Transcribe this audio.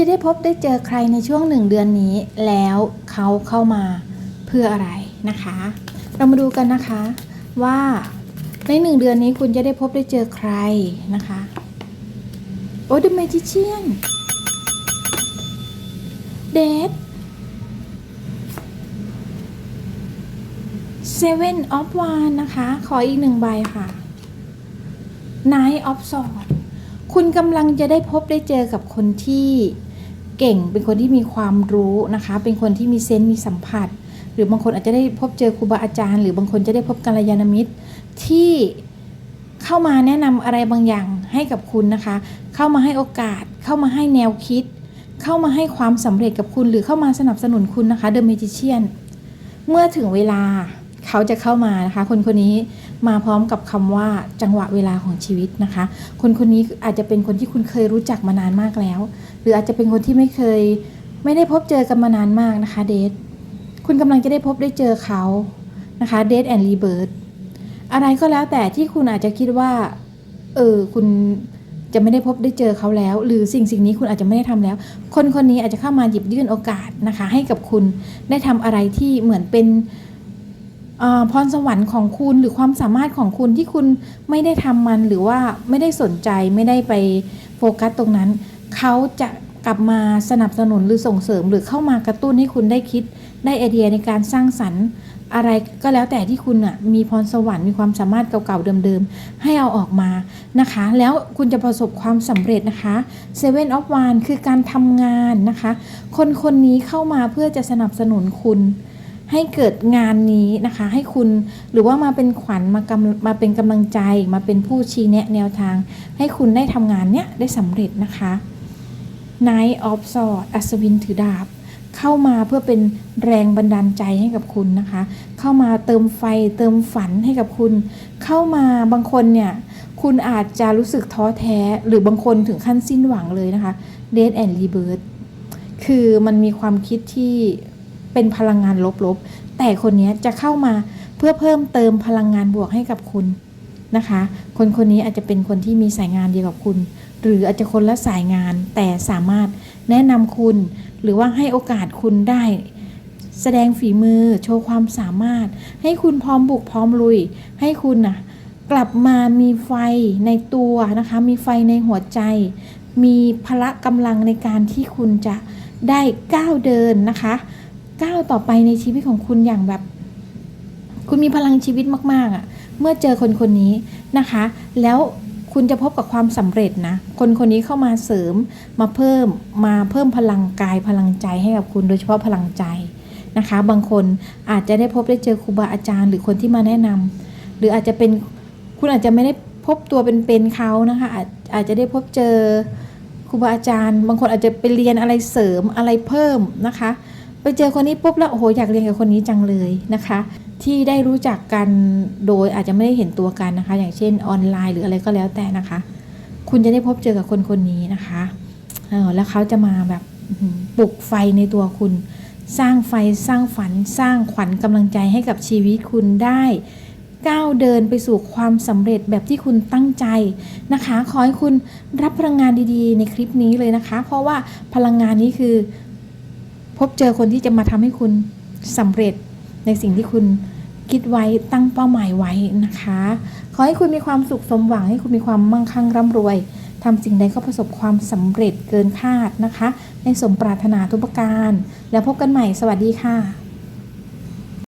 จะได้พบได้เจอใครในช่วงหนึ่งเดือนนี้ แล้วเขาเข้ามาเพื่ออะไรนะคะ เรามาดูกันนะคะว่าในหนึ่งเดือนนี้คุณจะได้พบได้เจอใครนะคะโอ้ The Magician เดท Seven of Wands นะคะ ขออีกหนึ่งใบค่ะ Nine of Swords คุณกำลังจะได้พบได้เจอกับคนที่ เก่ง เป็นคนที่มีความรู้นะคะ เป็นคนที่มีเซนส์มีสัมผัส หรือบางคนอาจจะได้พบเจอครูบาอาจารย์ หรือบางคนจะได้พบกัลยาณมิตรที่เข้ามาแนะนำอะไรบางอย่างให้กับคุณนะคะ เข้ามาให้โอกาส เข้ามาให้แนวคิด เข้ามาให้ความสำเร็จกับคุณ หรือเข้ามาสนับสนุนคุณนะคะ The Magician เมื่อถึงเวลา เขาจะเข้ามานะคะ คนคนนี้มาพร้อมกับคำว่าจังหวะเวลาของชีวิตนะคะ คนคนนี้อาจจะเป็นคนที่คุณเคยรู้จักมานานมากแล้ว หรืออาจจะเป็นคนที่ไม่เคยไม่ได้พบเจอกันมานานมากนะคะ เดทคุณกำลังจะได้พบได้เจอเขานะคะเดทแอนด์รีเบิร์ดอะไรก็แล้วแต่ที่คุณอาจจะคิดว่าเออคุณจะไม่ได้พบได้เจอเขาแล้ว หรือสิ่งสิ่งนี้คุณอาจจะไม่ได้ทำแล้ว คนคนนี้อาจจะเข้ามาหยิบยื่นโอกาสนะคะ ให้กับคุณได้ทำอะไรที่เหมือนเป็น พรสวรรค์ของคุณหรือความสามารถของคุณที่คุณไม่ได้ทำมันหรือว่าไม่ได้สนใจไม่ได้ไปโฟกัสตรงนั้น เขาจะกลับมาสนับสนุนหรือส่งเสริมหรือเข้ามากระตุ้นให้คุณได้คิดได้ไอเดียในการสร้างสรรค์ อะไรก็แล้วแต่ที่คุณอะมีพรสวรรค์มีความสามารถเก่าๆเดิมๆ ให้เอาออกมานะคะ แล้วคุณจะประสบความสำเร็จนะคะ Seven of Wands คือการทำงานนะคะ คนคนนี้เข้ามาเพื่อจะสนับสนุนคุณ ให้เกิดงานนี้นะคะ ให้คุณหรือว่ามาเป็นขวัญมากำมาเป็นกำลังใจ มาเป็นผู้ชี้แนะแนวทาง ให้คุณได้ทำงานเนี้ยได้สำเร็จนะคะ Knight of Swords อัศวินถือดาบ เข้ามาเพื่อเป็นแรงบันดาลใจให้กับคุณนะคะ เข้ามาเติมไฟเติมฝันให้กับคุณ เข้ามาบางคนเนี่ยคุณอาจจะรู้สึกท้อแท้ หรือบางคนถึงขั้นสิ้นหวังเลยนะคะ Death and Rebirth คือมันมีความคิดที่ เป็นพลังงานลบๆ แต่คนนี้จะเข้ามาเพื่อเพิ่มเติมพลังงานบวกให้กับคุณนะคะ คนคนนี้อาจจะเป็นคนที่มีสายงานเดียวกับคุณ หรืออาจจะคนละสายงานแต่สามารถแนะนำคุณ หรือว่าให้โอกาสคุณได้ แสดงฝีมือโชว์ความสามารถ ให้คุณพร้อมบุกพร้อมลุย ให้คุณนะกลับมามีไฟในตัวนะคะ มีไฟในหัวใจ มีพละกำลังในการที่คุณจะได้ก้าวเดินนะคะ ก้าวต่อไปในชีวิตของคุณอย่างแบบ คุณมีพลังชีวิตมาก ๆอะ่ะ เมื่อเจอคนคนนี้นะคะ แล้วคุณจะพบกับความสำเร็จนะ คนคนนี้เข้ามาเสริมมาเพิ่มมาเพิ่มพลังกายพลังใจให้กับคุณโดยเฉพาะพลังใจนะคะ บางคนอาจจะได้พบได้เจอครูบาอาจารย์ หรือคนที่มาแนะนำหรืออาจจะเป็นคุณอาจจะไม่ได้พบตัวเป็นๆเขานะคะอาจอาจจะได้พบเจอครูบาอาจารย์ บางคนอาจจะไปเรียนอะไรเสริมอะไรเพิ่มนะคะ เจอคนนี้ปุ๊บแล้วโอ้โหอยากเรียนกับคนนี้จังเลยนะคะ ที่ได้รู้จักกันโดยอาจจะไม่ได้เห็นตัวกันนะคะ อย่างเช่นออนไลน์หรืออะไรก็แล้วแต่นะคะ คุณจะได้พบเจอกับคนคนนี้นะคะเออแล้วเขาจะมาแบบปลุกไฟในตัวคุณ สร้างไฟสร้างฝันสร้างขวัญกำลังใจให้กับชีวิตคุณได้ก้าวเดินไปสู่ความสำเร็จแบบที่คุณตั้งใจนะคะ ขอให้คุณรับพลังงานดีๆ ในคลิปนี้เลยนะคะ เพราะว่าพลังงานนี้คือ พบเจอคนที่จะมาทำให้คุณสำเร็จในสิ่งที่คุณคิดไว้ตั้งเป้าหมายไว้นะคะ ขอให้คุณมีความสุขสมหวัง ให้คุณมีความมั่งคั่งร่ำรวยทำสิ่งใดก็ประสบความสำเร็จเกินคาดนะคะ ในสมปรารถนาทุกประการ แล้วพบกันใหม่สวัสดีค่ะ